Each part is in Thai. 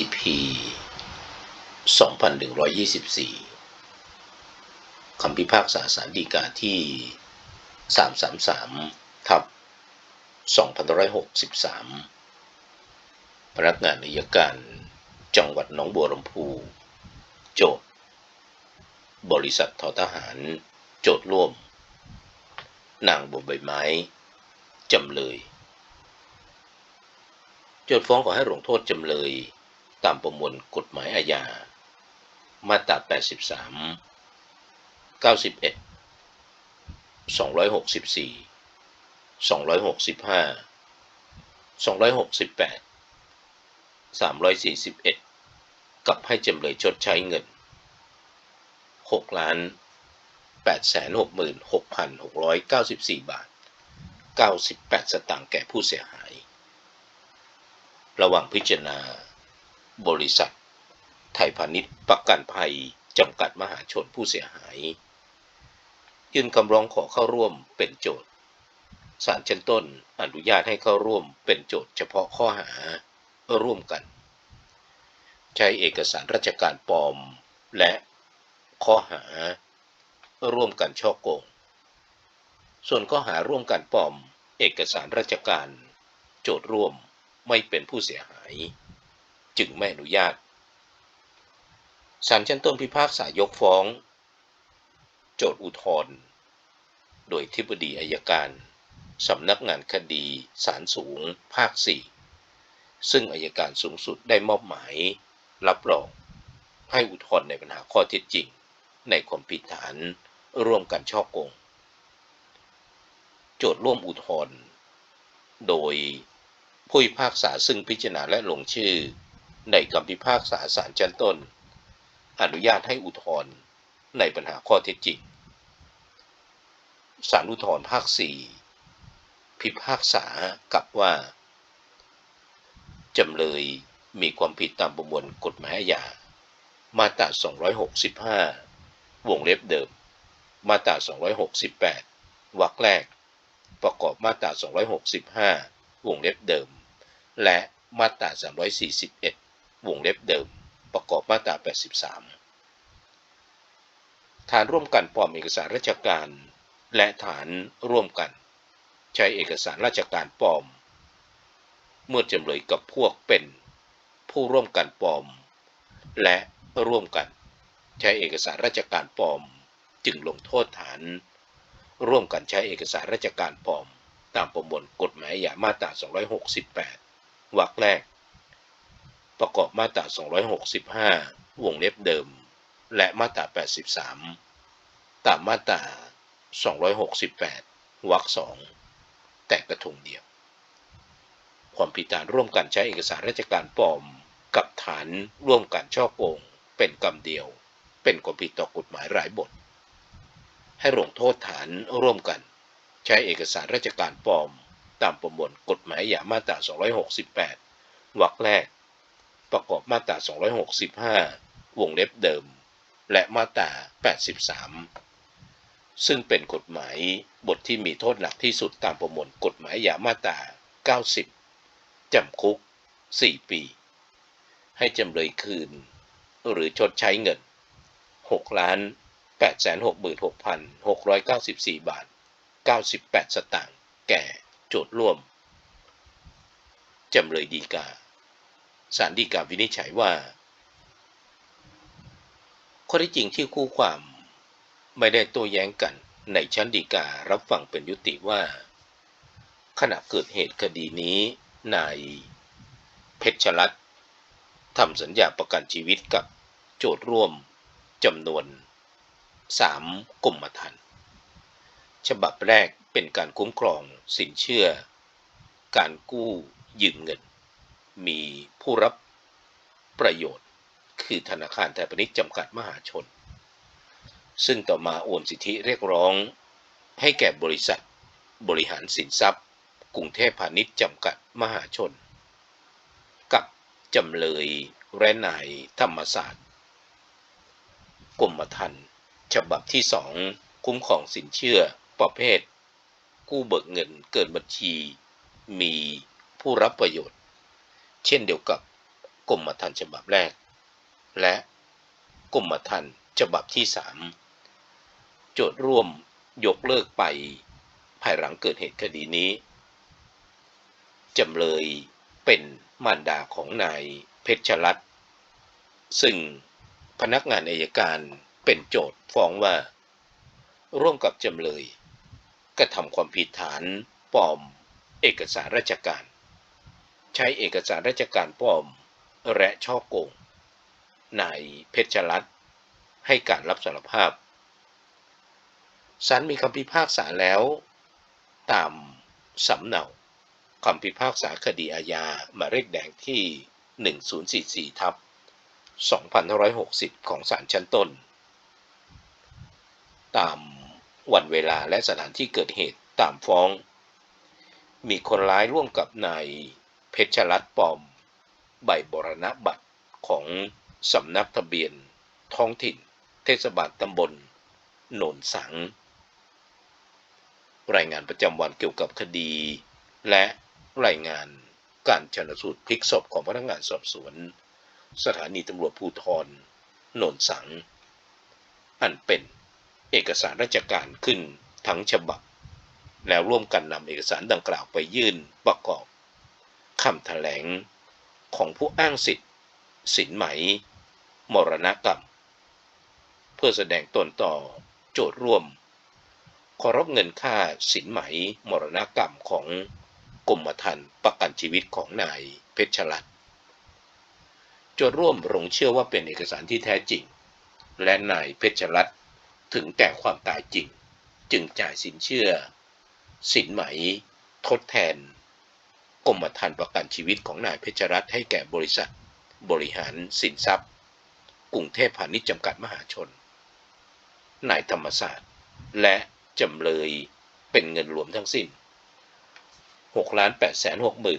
EP 2124 คำพิพากษาสารดีกาที่ 333 ทับ2563 พนักงานอัยการจังหวัดหนองบัวลำพู โจทย์ บริษัททอทหาร โจทย์ร่วม นางบัวใบไม้ จำเลย โจทย์ฟ้องขอให้ลงโทษจำเลย ตามประมวลกฎหมายอาญา มาตรา 83 91 264 265 268 341 กับให้จำเลยชดใช้เงิน 6 ล้าน 866,694 บาท 98 สตางค์แก่ผู้เสียหาย ระหว่างพิจารณา บริษัท ไทยพาณิชย์ประกันภัย จำกัดมหาชนผู้เสียหาย ยื่นคำร้องขอเข้าร่วมเป็นโจทย์ศาลชั้นต้นอนุญาตให้เข้าร่วมเป็นโจทย์เฉพาะข้อหาร่วมกัน ใช้เอกสารราชการปลอม และข้อหา ร่วมกันช่อโกง ส่วนข้อหาร่วมกันปลอม เอกสารราชการ โจทย์ร่วมไม่เป็นผู้เสียหาย จึงไม่อนุญาตศาลชั้นต้นพิพากษายกฟ้อง โจทย์อุทธรณ์โดยทิบดีอายการสำนักงานคดีศาลสูงภาค 4 ซึ่งอายการสูงสุดได้มอบหมาย รับรองให้อุทธรณ์ในปัญหาข้อเท็จจริง ในความผิดฐานร่วมกันช่อโกง โจทย์ร่วมอุทธรณ์โดยผู้พิพากษาซึ่งพิจารณาและลงชื่อ ในคำพิพากษาศาลชั้นต้น อนุญาตให้อุทธรณ์ในปัญหาข้อเท็จจริงศาลอุทธรณ์ภาค 4 พิพากษากับว่า จำเลยมีความผิดตามประมวลกฎหมายอาญามาตรา 265 วงเล็บเดิม มาตรา 268 วรรคแรก ประกอบมาตรา 265 วงเล็บเดิม และมาตรา 341 วงเล็บเดิม ประกอบมาตรา 83 ฐานร่วมกันปลอมเอกสารราชการ และฐานร่วมกัน ใช้เอกสารราชการปลอม เมื่อจำเลยกับพวกเป็นผู้ร่วมกันปลอม และร่วมกัน ใช้เอกสารราชการปลอม จึงลงโทษฐาน ร่วมกันใช้เอกสารราชการปลอม ตามประมวลกฎหมายอาญามาตรา 268 วรรคแรก ประกอบมาตรา 265 วงเล็บเดิม และมาตรา 83 ตามมาตรา 268 วรรคสองแต่กระทงเดียว ความผิดฐานร่วมกันใช้เอกสารราชการปลอม กับฐานร่วมกันช่อโกง เป็นกรรมเดียว เป็นความผิดต่อกฎหมายหลายบท ให้ลงโทษฐานร่วมกัน ใช้เอกสารราชการปลอม ตามประมวลกฎหมายอาญามาตรา 268 วรรคแรก ประกอบมาตรา 265 วงเล็บเดิม และมาตรา 83 ซึ่งเป็นกฎหมายบทที่มีโทษหนักที่สุดตามประมวลกฎหมายอาญามาตรา 90 จำคุก 4 ปี ให้จำเลยคืน หรือชดใช้เงิน 6 ล้าน 866,694 บาท 98 สตางค์ แก่โจทย์ร่วม จำเลยดีกา สารดีกาวินิจฉัยว่าข้อที่จริงที่คู่ความไม่ได้โต้แย้งกันในชั้นดีการับฟังเป็นยุติว่า ขณะเกิดเหตุคดีนี้นายเพชรรัตทำสัญญาประกันชีวิตกับโจทย์ร่วมจำนวน 3กรมธรรม์ฉบับแรกเป็นการคุ้มครองสินเชื่อ การกู้ยืมเงิน มีผู้รับประโยชน์ คือธนาคารไทยพาณิชย์จำกัดมหาชน ซึ่งต่อมาโอนสิทธิเรียกร้องให้แก่บริษัทบริหารสินทรัพย์ กรุงเทพพาณิชย์จำกัดมหาชน กับจำเลยและนายธรรมศาสตร์กรมธรรม์ฉบับที่สองคุ้มครองสินเชื่อประเภท กู้เบิกเงินเกินบัญชี มีผู้รับประโยชน์ เช่นเดียวกับกรมธรรม์ฉบับแรก และกรมธรรม์ฉบับที่สามโจทย์ร่วมยกเลิกไป ภายหลังเกิดเหตุคดีนี้ จำเลยเป็นมารดาของนายเพชรรัตน์ซึ่งพนักงานอายการเป็นโจทย์ฟ้องว่า ร่วมกับจำเลยกระทำความผิดฐานปลอมเอกสารราชการ ใช้เอกสารราชการปลอม และช่อโกงนายเพชรรัตน์ให้การรับสารภาพศาลมีคำพิพากษาแล้ว ตามสำเนาคำพิพากษาคดีอาญาหมายเลขแดงที่ 1044ทับ2560 ของศาลชั้นต้น ตามวันเวลาและสถานที่เกิดเหตุตามฟ้อง มีคนร้ายร่วมกับนาย เพชรรัตน์ปลอม ใบบรณบัตรของสำนักทะเบียน ท้องถิ่น เทศบาลตำบลโนนสัง รายงานประจำวันเกี่ยวกับคดี และรายงานการชนสูตรพลิกศพของพนักงานสอบสวน สถานีตำรวจภูธรโนนสัง อันเป็นเอกสารราชการขึ้นทั้งฉบับ แล้วร่วมกันนำเอกสารดังกล่าวไปยื่นประกอบ คำแถลงของผู้อ้างสิทธิ์ สินไหม มรณกรรม เพื่อแสดงตนต่อโจทย์ร่วม ขอรับเงินค่าสินไหม มรณกรรมของกรมธรรม์ประกันชีวิตของนายเพชรรัตน์โจทย์ร่วมลงเชื่อว่าเป็นเอกสารที่แท้จริง และนายเพชรรัตน์ถึงแก่ความตายจริง จึงจ่ายสินเชื่อ สินไหม ทดแทน กรมธรรม์ประกันชีวิตของนายเพชรรัตน์ให้แก่บริษัท บริหารสินทรัพย์ กรุงเทพพาณิชย์จำกัดมหาชน นายธรรมศาสตร์ และจำเลยเป็นเงินรวมทั้งสิ้น 6 8 6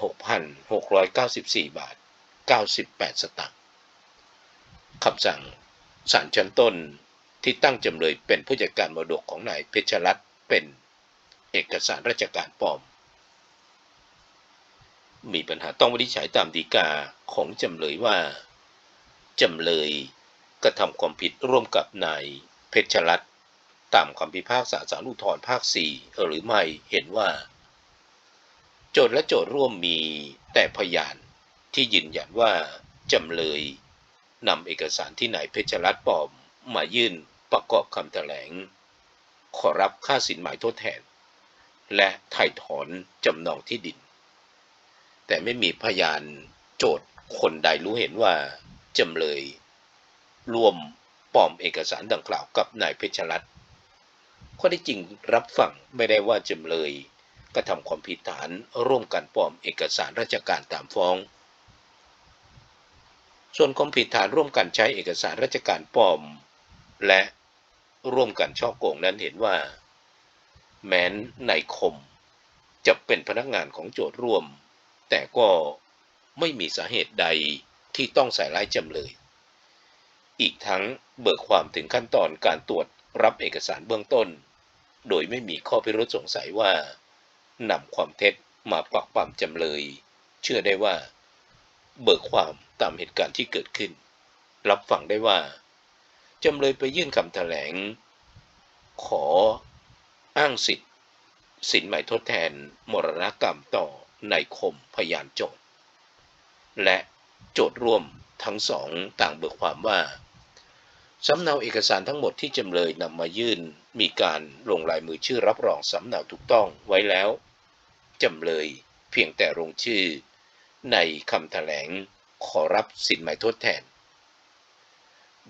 6 6 9 4 บาท 98 สตางค์คำสั่งศาลชั้นต้นที่ตั้งจำเลยเป็นผู้จัดการมรดกของนายเพชรรัตน์เป็นเอกสารราชการปลอม มีปัญหาต้องวินิจฉัยตามดีกาของจำเลยว่า จำเลยกระทำความผิดร่วมกับนายเพชรรัตน์ตามคำพิพากษาศาลอุทธรภาค 4 หรือไม่เห็นว่า โจทย์และโจทย์ร่วมมีแต่พยานที่ยืนยันว่า จำเลยนำเอกสารที่นายเพชรรัตน์ปลอมมายื่นประกอบคำแถลง ขอรับค่าสินหมายทดแทน และถ่ายถอนจำนองที่ดิน แต่ไม่มีพยานโจทย์คนใดรู้เห็นว่าจำเลยร่วมปลอมเอกสารดังกล่าวกับนายเพชรรัตน์ข้อที่จริงรับฟังไม่ได้ว่าจำเลยกระทำความผิดฐานร่วมกันปลอมเอกสารราชการตามฟ้อง ส่วนความผิดฐานร่วมกันใช้เอกสารราชการปลอม และร่วมกันช่อโกงนั้นเห็นว่า แม้นนายคมจะเป็นพนักงานของโจทย์ร่วม แต่ก็ไม่มีสาเหตุใดที่ต้องใส่ร้ายจำเลย อีกทั้งเบิกความถึงขั้นตอนการตรวจรับเอกสารเบื้องต้น โดยไม่มีข้อพิรุษสงสัยว่านำความเท็จมาปักปั๊มจำเลย เชื่อได้ว่า เบิกความตามเหตุการณ์ที่เกิดขึ้น รับฟังได้ว่า จำเลยไปยื่นคำแถลง ขออ้างสิทธิ์สินใหม่ทดแทนมรณกรรมต่อ ในคมพยานโจทย์ และโจทย์ร่วมทั้งสองต่างเบิกความว่าสำเนาเอกสารทั้งหมดที่จำเลยนำมายื่นมีการลงลายมือชื่อรับรองสำเนาถูกต้องไว้แล้ว จำเลยเพียงแต่ลงชื่อ ในคำแถลงขอรับสินใหม่ทดแทน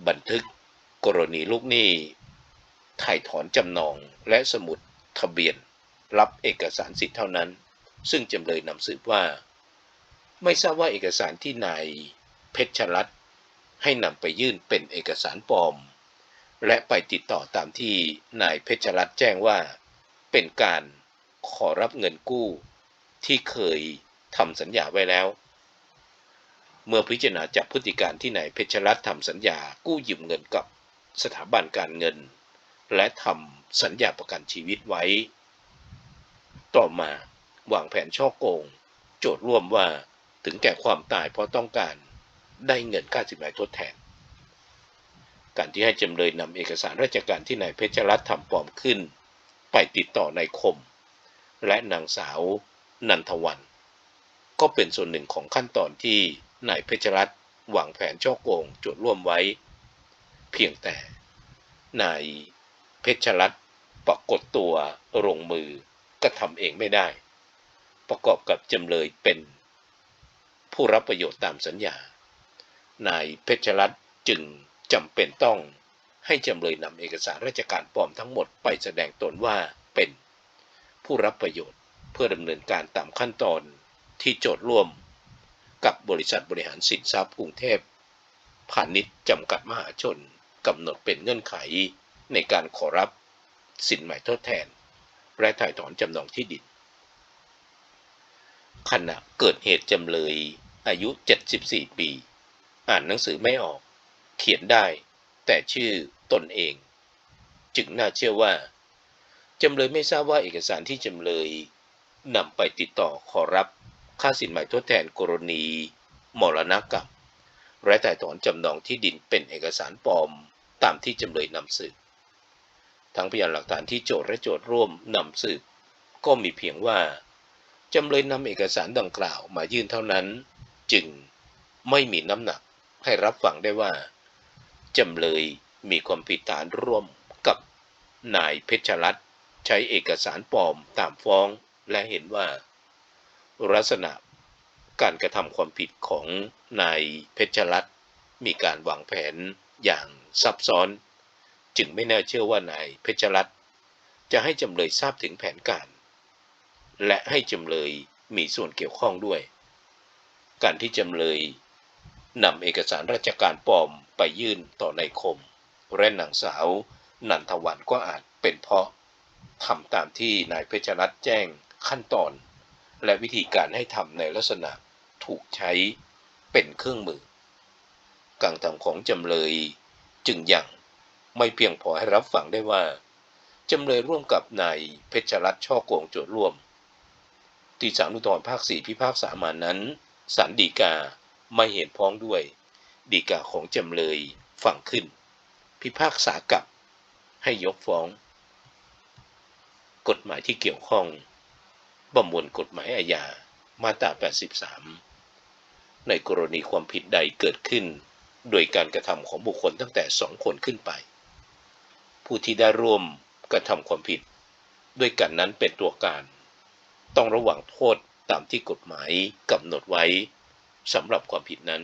บันทึกกรณีลูกหนี้ถ่ายถอนจำนองและสมุดทะเบียน รับเอกสารสิทธิ์เท่านั้น ซึ่งจำเลยนำสืบว่า ไม่ทราบว่าเอกสารที่นายเพชรรัตให้นำไปยื่นเป็นเอกสารปลอม และไปติดต่อตามที่นายเพชรรัตแจ้งว่า เป็นการขอรับเงินกู้ ที่เคยทำสัญญาไว้แล้ว เมื่อพิจารณาจากพฤติการที่นายเพชรรัตทำสัญญากู้ยืมเงินกับสถาบันการเงิน และทำสัญญาประกันชีวิตไว้ ต่อมา วางแผนช่อโกง โจทย์ร่วมว่าถึงแก่ความตายเพราะต้องการได้เงินค่าสินไหมทดแทน การที่ให้จำเลยนำเอกสารราชการที่นายเพชรรัตน์ทำปลอมขึ้น ไปติดต่อนายคม และนางสาวนันทวัน ก็เป็นส่วนหนึ่งของขั้นตอนที่นายเพชรรัตน์วางแผนช่อโกงโจทย์ร่วมไว้ เพียงแต่นายเพชรรัตน์ปรากฏตัวลงมือกระทำเองไม่ได้ ประกอบกับจำเลยเป็น ผู้รับประโยชน์ตามสัญญา นายเพชรรัตน์จึงจำเป็นต้องให้จำเลยนำเอกสารราชการปลอมทั้งหมดไปแสดงตนว่าเป็น ผู้รับประโยชน์เพื่อดำเนินการตามขั้นตอนที่โจทย์ร่วม กับบริษัทบริหารสินทรัพย์กรุงเทพพาณิชย์จำกัดมหาชนกำหนดเป็นเงื่อนไขในการขอรับสินใหม่ทดแทน และถ่ายถอนจำนองที่ดิน ขณะเกิดเหตุจำเลย อายุ 74 ปี อ่านหนังสือไม่ออก เขียนได้ แต่ชื่อตนเอง จึงน่าเชื่อว่า จำเลยไม่ทราบว่าเอกสารที่จำเลยนำไปติดต่อขอรับค่าสินใหม่ทดแทนกรณีมรณกรรมและถ่ถอนจำนองที่ดินเป็นเอกสารปลอมตามที่จำเลยนำสืบทั้งพยานหลักฐานที่โจทย์และโจทย์ร่วมนำสืบก็มีเพียงว่า จำเลยนำเอกสารดังกล่าวมายื่นเท่านั้น จึงไม่มีน้ำหนักให้รับฟังได้ว่า จำเลยมีความผิดฐานร่วมกับนายเพชรรัตน์ใช้เอกสารปลอมตามฟ้องและเห็นว่า ลักษณะการกระทำความผิดของนายเพชรรัตน์มีการวางแผนอย่างซับซ้อน จึงไม่น่าเชื่อว่านายเพชรรัตน์จะให้จำเลยทราบถึงแผนการ และให้จำเลยมีส่วนเกี่ยวข้องด้วย การที่จำเลยนำเอกสารราชการปลอมไปยื่นต่อในคมและนางสาวนันทวันก็อาจเป็นเพราะทำตามที่นายเพชรรัตน์แจ้งขั้นตอน และวิธีการให้ทำในลักษณะถูกใช้เป็นเครื่องมือ การทำของจำเลยจึงยังไม่เพียงพอให้รับฟังได้ว่า จำเลยร่วมกับนายเพชรรัตน์ช่อโกงโจทร่วม ที่ศาลอุทธรภาคสี่พิพากษามานั้นศาลฎีกาไม่เห็นพ้องด้วยฎีกาของจำเลยฟังขึ้น พิพากษากลับให้ยกฟ้อง กฎหมายที่เกี่ยวข้องประมวลกฎหมายอาญามาตรา 83 ในกรณีความผิดใดเกิดขึ้น โดยการกระทำของบุคคลตั้งแต่สองคนขึ้นไป ผู้ที่ได้ร่วมกระทำความผิด ด้วยกันนั้นเป็นตัวการ ต้องระวังโทษตามที่กฎหมายกำหนดไว้สำหรับความผิดนั้น